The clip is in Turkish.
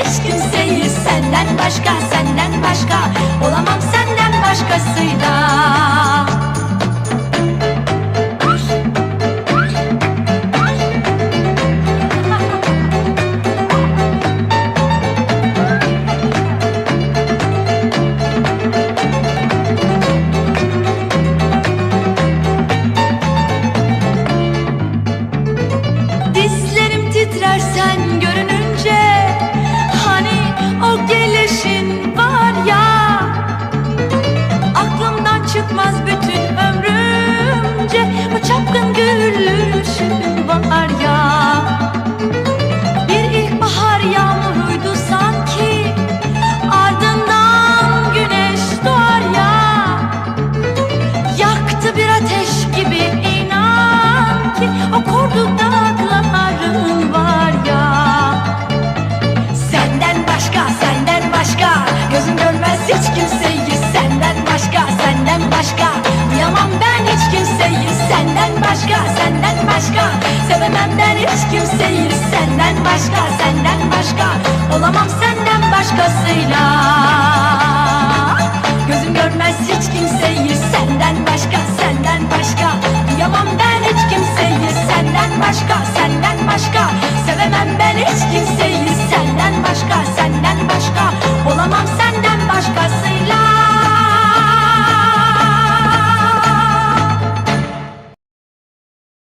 ateş kimseyi Senden başka senden başka Olamam senden başkasıyla. Dizlerim titrer sen görünür Excuse me.